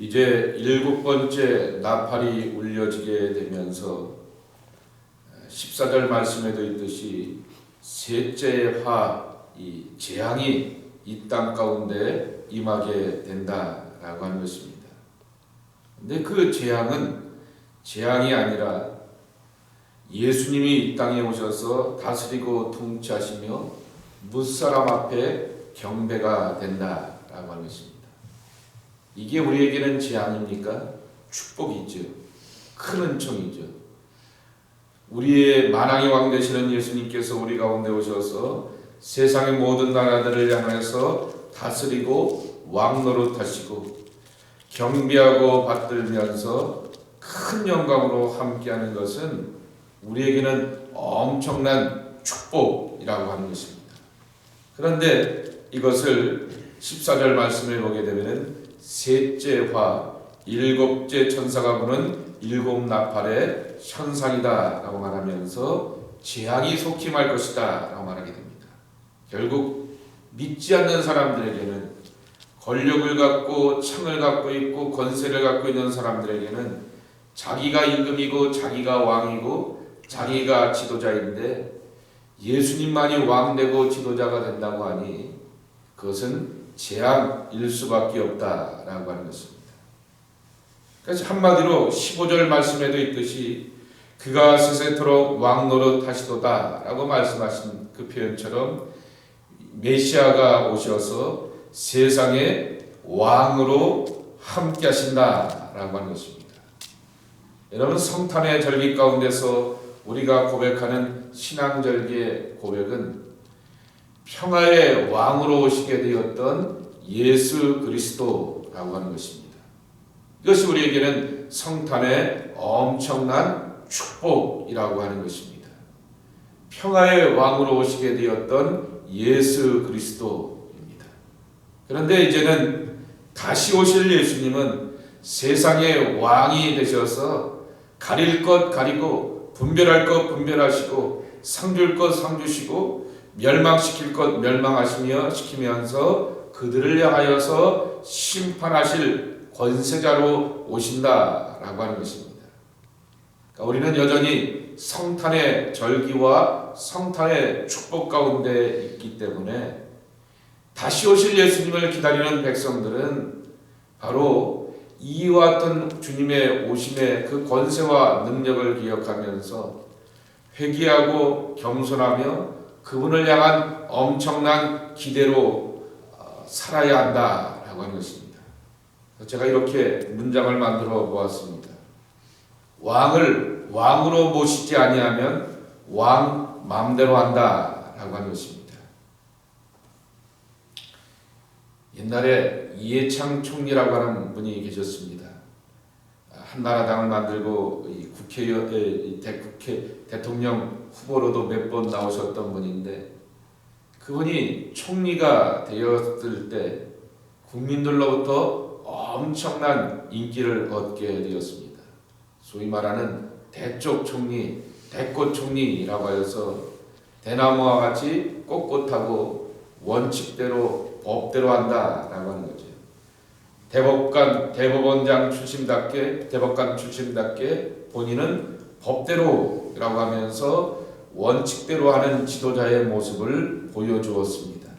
이제 일곱 번째 나팔이 울려지게 되면서 14절 말씀에도 있듯이 셋째 화 이 재앙이 이 땅 가운데 임하게 된다라고 하는 것입니다. 근데 그 재앙은 재앙이 아니라 예수님이 이 땅에 오셔서 다스리고 통치하시며 무사람 앞에 경배가 된다라고 하는 것입니다. 이게 우리에게는 재앙입니까? 축복이죠. 큰 은총이죠. 우리의 만왕의 왕 되시는 예수님께서 우리 가운데 오셔서 세상의 모든 나라들을 향해서 다스리고 왕 노릇하시고 경비하고 받들면서 큰 영광으로 함께하는 것은 우리에게는 엄청난 축복이라고 하는 것입니다. 그런데 이것을 14절 말씀을 보게 되면 셋째 화 일곱째 천사가 부는 일곱 나팔의 현상이다 라고 말하면서 재앙이 속히 말 것이다 라고 말하게 됩니다. 결국 믿지 않는 사람들에게는 권력을 갖고 창을 갖고 있고 권세를 갖고 있는 사람들에게는 자기가 임금이고 자기가 왕이고 자기가 지도자인데 예수님만이 왕 되고 지도자가 된다고 하니 그것은 재앙일 수밖에 없다라고 하는 것입니다. 그래서 한마디로 15절 말씀에도 있듯이 그가 세세토록 왕 노릇 하시도다 라고 말씀하신 그 표현처럼 메시아가 오셔서 세상의 왕으로 함께 하신다 라고 하는 것입니다. 여러분 성탄의 절기 가운데서 우리가 고백하는 신앙절기의 고백은 평화의 왕으로 오시게 되었던 예수 그리스도라고 하는 것입니다. 이것이 우리에게는 성탄의 엄청난 축복이라고 하는 것입니다. 평화의 왕으로 오시게 되었던 예수 그리스도입니다. 그런데 이제는 다시 오실 예수님은 세상의 왕이 되셔서 가릴 것 가리고 분별할 것 분별하시고 상줄 것 상주시고 멸망시킬 것 멸망하시며 시키면서 그들을 향하여서 심판하실 권세자로 오신다라고 하는 것입니다. 그러니까 우리는 여전히 성탄의 절기와 성탄의 축복 가운데 있기 때문에 다시 오실 예수님을 기다리는 백성들은 바로 이와 같은 주님의 오심의 그 권세와 능력을 기억하면서 회개하고 겸손하며 그분을 향한 엄청난 기대로 어, 살아야 한다라고 하는 것입니다. 제가 이렇게 문장을 만들어 보았습니다. 왕을 왕으로 모시지 아니하면 왕 마음대로 한다라고 하는 것입니다. 옛날에 이해창 총리라고 하는 분이 계셨습니다. 한나라당을 만들고 이 국회의원, 이 대국회 대통령 후보로도 몇 번 나오셨던 분인데 그분이 총리가 되었을 때 국민들로부터 엄청난 인기를 얻게 되었습니다. 소위 말하는 대쪽 총리, 대꽃 총리라고 하여서 대나무와 같이 꼿꼿하고 원칙대로 법대로 한다라고 하는 거죠. 대법관, 대법원장 출신답게 대법관 출신답게 본인은 법대로라고 하면서 원칙대로 하는 지도자의 모습을 보여주었습니다.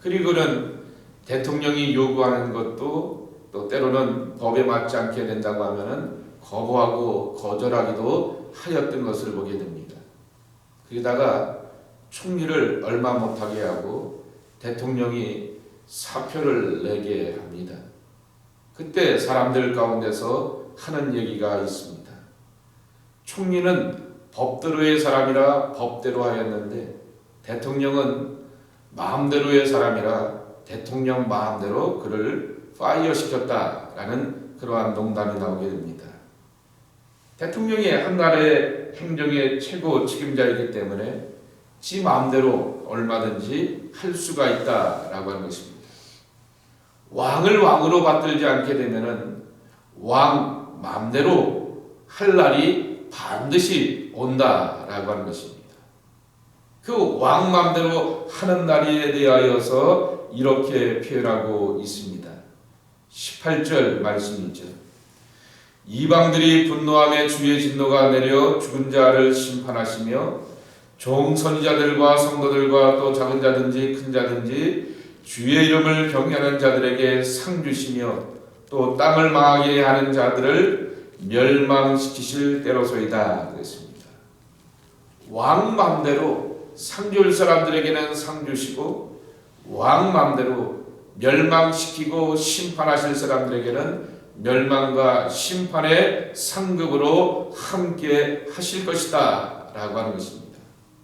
그리고는 대통령이 요구하는 것도 또 때로는 법에 맞지 않게 된다고 하면은 거부하고 거절하기도 하였던 것을 보게 됩니다. 거기다가 총리를 얼마 못하게 하고 대통령이 사표를 내게 합니다. 그때 사람들 가운데서 하는 얘기가 있습니다. 총리는 법대로의 사람이라 법대로 하였는데 대통령은 마음대로의 사람이라 대통령 마음대로 그를 파이어 시켰다라는 그러한 농담이 나오게 됩니다. 대통령이 한 나라의 행정의 최고 책임자이기 때문에 지 마음대로 얼마든지 할 수가 있다라고 하는 것입니다. 왕을 왕으로 받들지 않게 되면은 왕 마음대로 할 날이 반드시 온다라고 하는 것입니다. 그 왕 마음대로 하는 날에 대하여서 이렇게 표현하고 있습니다. 18절 말씀이죠. 이방들이 분노함에 주의 진노가 내려 죽은 자를 심판하시며 종 선지자들과 성도들과 또 작은 자든지 큰 자든지 주의 이름을 경외하는 자들에게 상 주시며 또 땅을 망하게 하는 자들을 멸망시키실 때로소이다 그랬습니다. 왕 마음대로 상 줄 사람들에게는 상 주시고 왕 마음대로 멸망시키고 심판하실 사람들에게는 멸망과 심판의 상급으로 함께 하실 것이다 라고 하는 것입니다.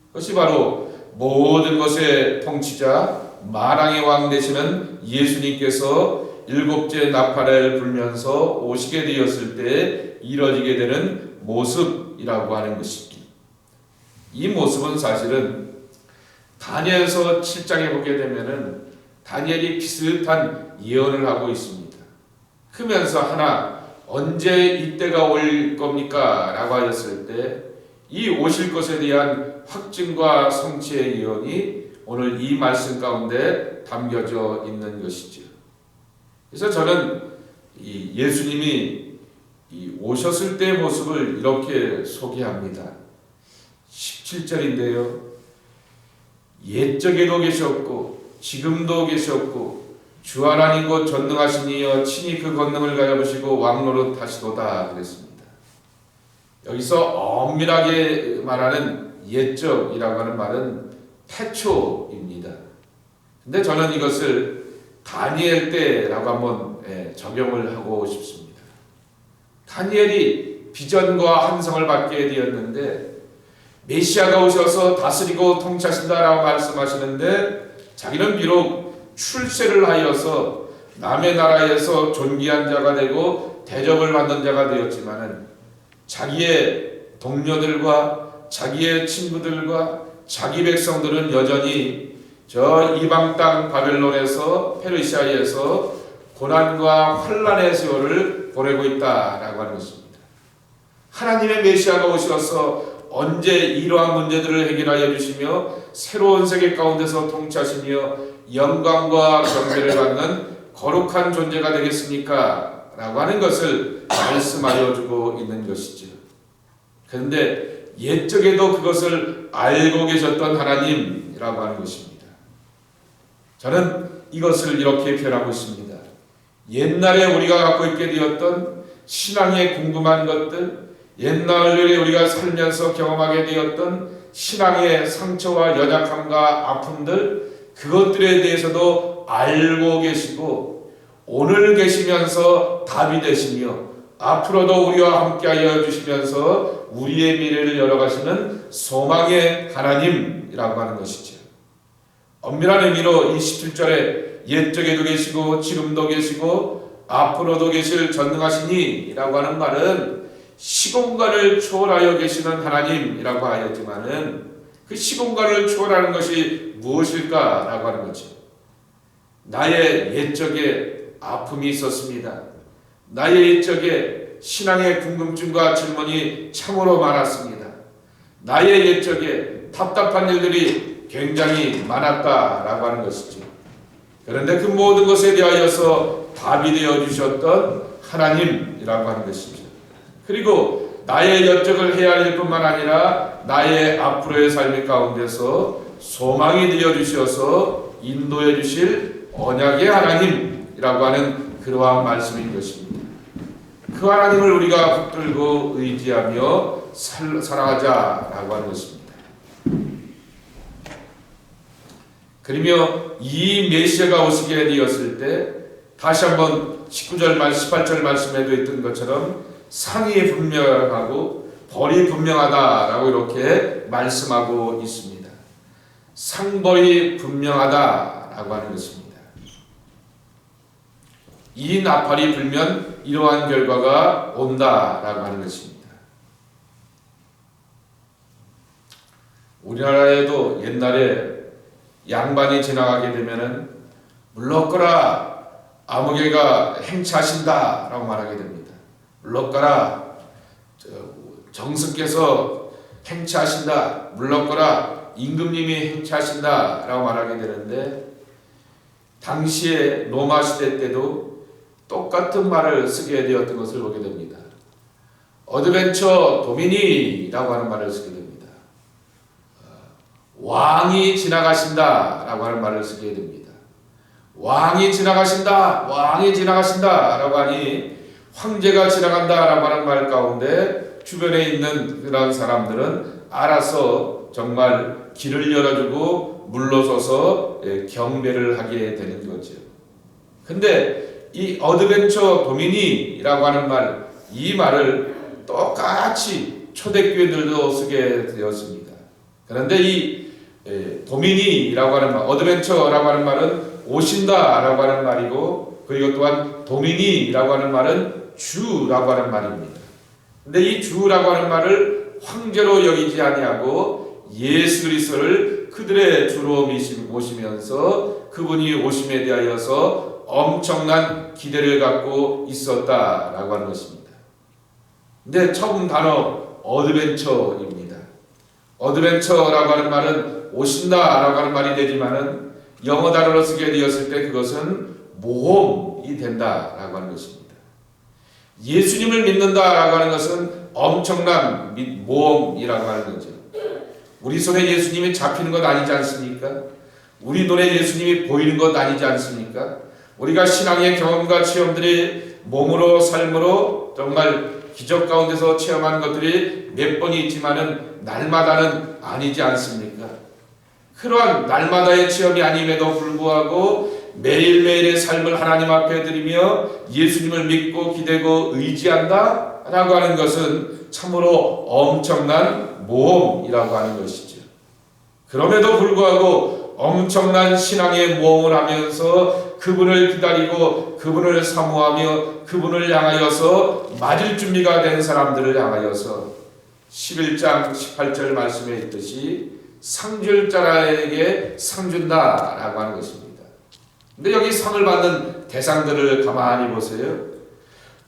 그것이 바로 모든 것의 통치자 마랑의 왕 되시는 예수님께서 일곱째 나팔을 불면서 오시게 되었을 때 이뤄지게 되는 모습이라고 하는 것입니다. 이 모습은 사실은 다니엘서 7장에 보게 되면은 다니엘이 비슷한 예언을 하고 있습니다. 크면서 하나 언제 이때가 올 겁니까? 라고 하였을 때 이 오실 것에 대한 확증과 성취의 예언이 오늘 이 말씀 가운데 담겨져 있는 것이죠. 그래서 저는 이 예수님이 이 오셨을 때의 모습을 이렇게 소개합니다. 17절인데요. 옛적에도 계셨고 지금도 계셨고 주 하나님 곧 전능하시니여 친히 그 권능을 가져보시고 왕노릇 하시도다 그랬습니다. 여기서 엄밀하게 말하는 옛적이라고 하는 말은 태초입니다. 근데 저는 이것을 다니엘 때라고 한번 예, 적용을 하고 싶습니다. 다니엘이 비전과 환상을 받게 되었는데 메시아가 오셔서 다스리고 통치하신다라고 말씀하시는데 자기는 비록 출세를 하여서 남의 나라에서 존귀한 자가 되고 대접을 받는 자가 되었지만은 자기의 동료들과 자기의 친구들과 자기 백성들은 여전히 저 이방 땅 바벨론에서 페르시아에서 고난과 환란의 세월을 보내고 있다라고 하는 것입니다. 하나님의 메시아가 오셔서 언제 이러한 문제들을 해결하여 주시며 새로운 세계 가운데서 통치하시며 영광과 경배를 받는 거룩한 존재가 되겠습니까? 라고 하는 것을 말씀하여 주고 있는 것이죠. 그런데 옛적에도 그것을 알고 계셨던 하나님이라고 하는 것입니다. 저는 이것을 이렇게 표현하고 있습니다. 옛날에 우리가 갖고 있게 되었던 신앙에 궁금한 것들, 옛날에 우리가 살면서 경험하게 되었던 신앙의 상처와 연약함과 아픔들, 그것들에 대해서도 알고 계시고, 오늘 계시면서 답이 되시며, 앞으로도 우리와 함께하여 주시면서 우리의 미래를 열어가시는 소망의 하나님이라고 하는 것이죠. 엄밀한 의미로 이 17절에 옛적에도 계시고 지금도 계시고 앞으로도 계실 전능하시니라고 하는 말은 시공간을 초월하여 계시는 하나님이라고 하였지만은 그 시공간을 초월하는 것이 무엇일까라고 하는 거죠. 나의 옛적에 아픔이 있었습니다. 나의 옛적에 신앙의 궁금증과 질문이 참으로 많았습니다. 나의 옛적에 답답한 일들이 굉장히 많았다라고 하는 것이죠. 그런데 그 모든 것에 대하여서 답이 되어 주셨던 하나님이라고 하는 것이죠. 그리고 나의 여적을 헤아릴 뿐만 아니라 나의 앞으로의 삶의 가운데서 소망이 되어 주셔서 인도해 주실 언약의 하나님이라고 하는 그러한 말씀인 것입니다. 그 하나님을 우리가 붙들고 의지하며 살, 살아가자라고 하는 것입니다. 그러며 이 메시아가 오시게 되었을 때 다시 한번 19절 말 18절 말씀에도 있던 것처럼 상이 분명하고 벌이 분명하다라고 이렇게 말씀하고 있습니다. 상벌이 분명하다라고 하는 것입니다. 이 나팔이 불면 이러한 결과가 온다라고 하는 것입니다. 우리나라에도 옛날에 양반이 지나가게 되면은 물러거라 아무개가 행차하신다라고 말하게 됩니다. 물러거라 정승께서 행차하신다 물러거라 임금님이 행차하신다라고 말하게 되는데 당시에 로마 시대 때도 똑같은 말을 쓰게 되었던 것을 보게 됩니다. 어드벤처 도미니라고 하는 말을 쓰게 됩니다. 왕이 지나가신다라고 하는 말을 쓰게 됩니다. 왕이 지나가신다, 왕이 지나가신다라고 하니 황제가 지나간다라고 하는 말 가운데 주변에 있는 그런 사람들은 알아서 정말 길을 열어주고 물러서서 예, 경배를 하게 되는 거죠. 근데 이 어드벤처 도미니라고 하는 말, 이 말을 똑같이 초대교회들도 쓰게 되었습니다. 그런데 이 예, 도미니라고 하는 말, 어드벤처라고 하는 말은 오신다라고 하는 말이고 그리고 또한 도미니라고 하는 말은 주라고 하는 말입니다. 근데 이 주라고 하는 말을 황제로 여기지 아니하고 예수 그리스도를 그들의 주로 모시면서 그분이 오심에 대하여서 엄청난 기대를 갖고 있었다라고 하는 것입니다. 근데 처음 단어 어드벤처입니다. 어드벤처라고 하는 말은 오신다라고 하는 말이 되지만은 영어 단어로 쓰게 되었을 때 그것은 모험이 된다라고 하는 것입니다. 예수님을 믿는다라고 하는 것은 엄청난 모험이라고 하는 거죠. 우리 손에 예수님이 잡히는 것 아니지 않습니까? 우리 눈에 예수님이 보이는 것 아니지 않습니까? 우리가 신앙의 경험과 체험들이 몸으로 삶으로 정말 기적 가운데서 체험한 것들이 몇 번이 있지만은 날마다는 아니지 않습니까? 그러한 날마다의 체험이 아님에도 불구하고 매일매일의 삶을 하나님 앞에 드리며 예수님을 믿고 기대고 의지한다 라고 하는 것은 참으로 엄청난 모험이라고 하는 것이죠. 그럼에도 불구하고 엄청난 신앙의 모험을 하면서 그분을 기다리고 그분을 사모하며 그분을 향하여서 맞을 준비가 된 사람들을 향하여서 11장 18절 말씀에 있듯이 상줄 자라에게 상 준다라고 하는 것입니다. 근데 여기 상을 받는 대상들을 가만히 보세요.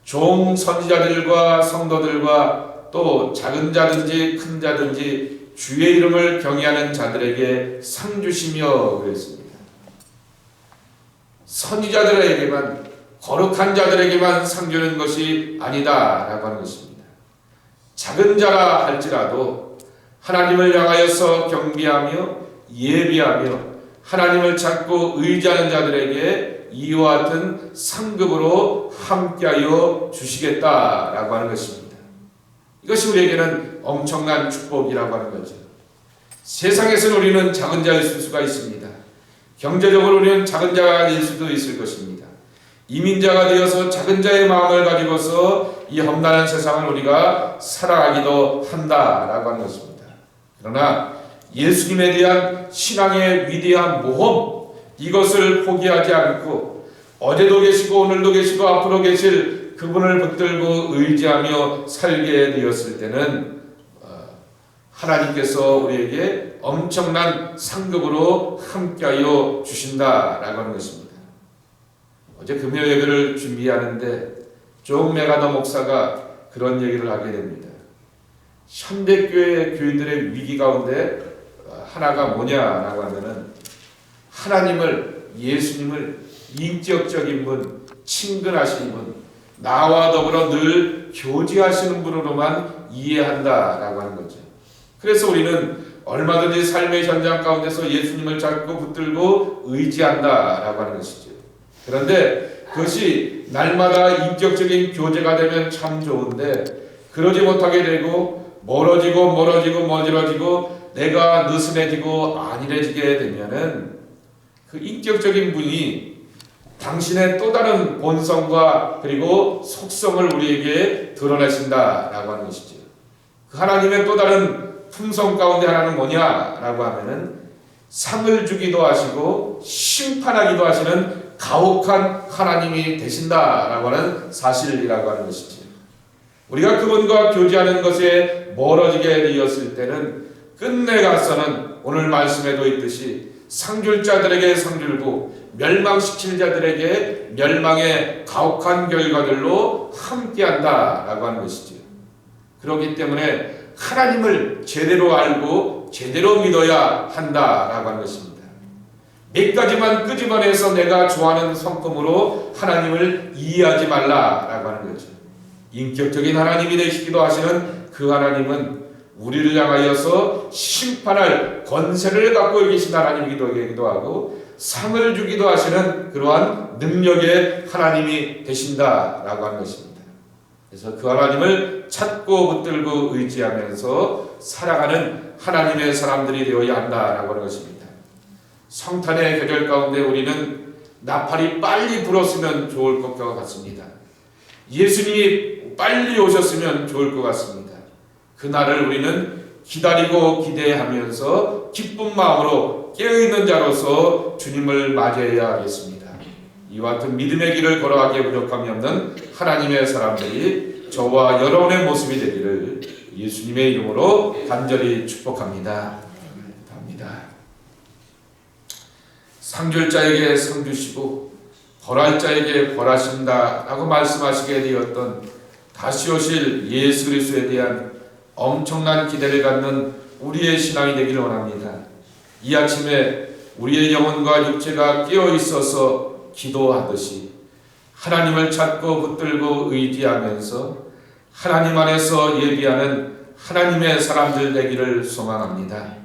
종 선지자들과 성도들과 또 작은 자든지 큰 자든지 주의 이름을 경외하는 자들에게 상 주시며 그랬습니다. 선지자들에게만 거룩한 자들에게만 상 주는 것이 아니다라고 하는 것입니다. 작은 자라 할지라도 하나님을 향하여서 경비하며 예비하며 하나님을 찾고 의지하는 자들에게 이와 같은 상급으로 함께하여 주시겠다라고 하는 것입니다. 이것이 우리에게는 엄청난 축복이라고 하는 거죠. 세상에서는 우리는 작은 자일 수가 있습니다. 경제적으로 우리는 작은 자일 수도 있을 것입니다. 이민자가 되어서 작은 자의 마음을 가지고서 이 험난한 세상을 우리가 살아가기도 한다라고 하는 것입니다. 그러나 예수님에 대한 신앙의 위대한 모험 이것을 포기하지 않고 어제도 계시고 오늘도 계시고 앞으로 계실 그분을 붙들고 의지하며 살게 되었을 때는 어, 하나님께서 우리에게 엄청난 상급으로 함께하여 주신다라고 하는 것입니다. 어제 금요 예배를 준비하는데 종 메가더 목사가 그런 얘기를 하게 됩니다. 현대교회 교인들의 위기 가운데 하나가 뭐냐라고 하면은 하나님을 예수님을 인격적인 분, 친근하신 분, 나와 더불어 늘 교제하시는 분으로만 이해한다라고 하는 거죠. 그래서 우리는 얼마든지 삶의 현장 가운데서 예수님을 잡고 붙들고 의지한다라고 하는 것이죠. 그런데 그것이 날마다 인격적인 교제가 되면 참 좋은데 그러지 못하게 되고 멀어지고 멀어지고 멀어지고 내가 느슨해지고 안일해지게 되면은 그 인격적인 분이 당신의 또 다른 본성과 그리고 속성을 우리에게 드러내신다라고 하는 것이죠. 그 하나님의 또 다른 품성 가운데 하나는 뭐냐라고 하면은 상을 주기도 하시고 심판하기도 하시는 가혹한 하나님이 되신다라고 하는 사실이라고 하는 것이지. 우리가 그분과 교제하는 것에 멀어지게 되었을 때는 끝내 가서는 오늘 말씀에도 있듯이 상줄 자들에게 상줄고 멸망시킬 자들에게 멸망의 가혹한 결과들로 함께한다라고 하는 것이지. 그렇기 때문에 하나님을 제대로 알고 제대로 믿어야 한다라고 하는 것입니다. 몇 가지만 끄집어내서 내가 좋아하는 성품으로 하나님을 이해하지 말라라고 하는 거죠. 인격적인 하나님이 되시기도 하시는 그 하나님은 우리를 향하여서 심판할 권세를 갖고 계신 하나님이기도 하고 상을 주기도 하시는 그러한 능력의 하나님이 되신다라고 하는 것입니다. 그래서 그 하나님을 찾고 붙들고 의지하면서 살아가는 하나님의 사람들이 되어야 한다라고 하는 것입니다. 성탄의 계절 가운데 우리는 나팔이 빨리 불었으면 좋을 것 같습니다. 예수님이 빨리 오셨으면 좋을 것 같습니다. 그날을 우리는 기다리고 기대하면서 기쁜 마음으로 깨어있는 자로서 주님을 맞이해야 하겠습니다. 이와 같은 믿음의 길을 걸어가기에 부족함이 없는 하나님의 사람들이 저와 여러분의 모습이 되기를 예수님의 이름으로 간절히 축복합니다. 합니다. 상줄 자에게 상 주시고 벌할 자에게 벌하신다라고 말씀하시게 되었던 다시 오실 예수 그리스도에 대한 엄청난 기대를 갖는 우리의 신앙이 되기를 원합니다. 이 아침에 우리의 영혼과 육체가 깨어 있어서 기도하듯이 하나님을 찾고 붙들고 의지하면서 하나님 안에서 예비하는 하나님의 사람들 되기를 소망합니다.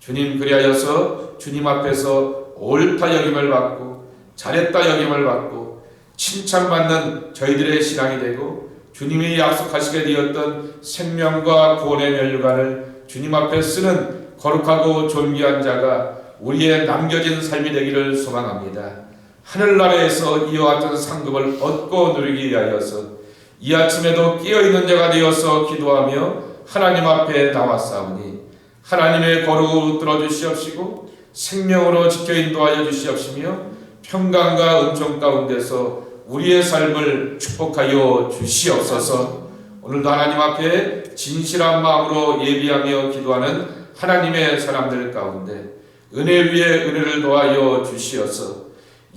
주님 그리하여서 주님 앞에서 옳다 여김을 받고 잘했다 여김을 받고 칭찬받는 저희들의 신앙이 되고 주님이 약속하시게 되었던 생명과 구원의 면류관을 주님 앞에 쓰는 거룩하고 존귀한 자가 우리의 남겨진 삶이 되기를 소망합니다. 하늘나라에서 이와 같은 상급을 얻고 누리기 위하여서 이 아침에도 깨어있는 자가 되어서 기도하며 하나님 앞에 나왔사오니 하나님의 거룩으로 들어주시옵시고 생명으로 지켜 인도하여 주시옵시며 평강과 은총 가운데서 우리의 삶을 축복하여 주시옵소서. 오늘도 하나님 앞에 진실한 마음으로 예비하며 기도하는 하나님의 사람들 가운데 은혜 위에 은혜를 더하여 주시어서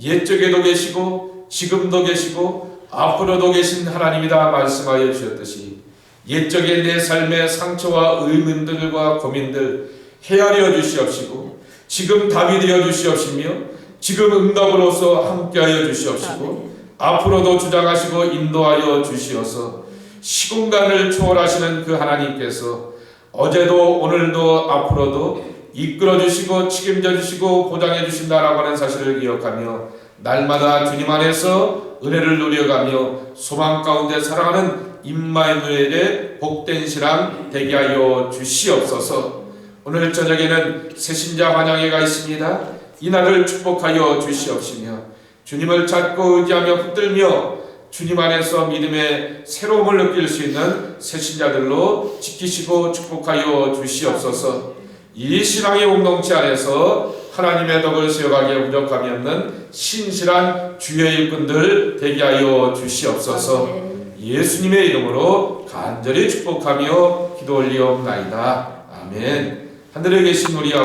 옛적에도 계시고 지금도 계시고 앞으로도 계신 하나님이다 말씀하여 주셨듯이 옛적의 내 삶의 상처와 의문들과 고민들 헤아려 주시옵시고 지금 답이 되어 주시옵시며 지금 응답으로서 함께하여 주시옵시고 앞으로도 주장하시고 인도하여 주시어서 시공간을 초월하시는 그 하나님께서 어제도 오늘도 앞으로도 이끌어 주시고 책임져 주시고 보장해 주신다라고 하는 사실을 기억하며 날마다 주님 안에서 은혜를 누려가며 소망 가운데 살아가는 임마누엘의 복된 신앙 되게 하여 주시옵소서. 오늘 저녁에는 새신자 환영회가 있습니다. 이날을 축복하여 주시옵시며 주님을 찾고 의지하며 붙들며 주님 안에서 믿음의 새로움을 느낄 수 있는 새신자들로 지키시고 축복하여 주시옵소서. 이 신앙의 공동체 안에서 하나님의 덕을 세워가기에 부족함이 없는 신실한 주의 일꾼들 되게 하여 주시옵소서. 예수님의 이름으로 간절히 축복하며 기도 올리옵나이다. 아멘. 하늘에 계신 우리 아버지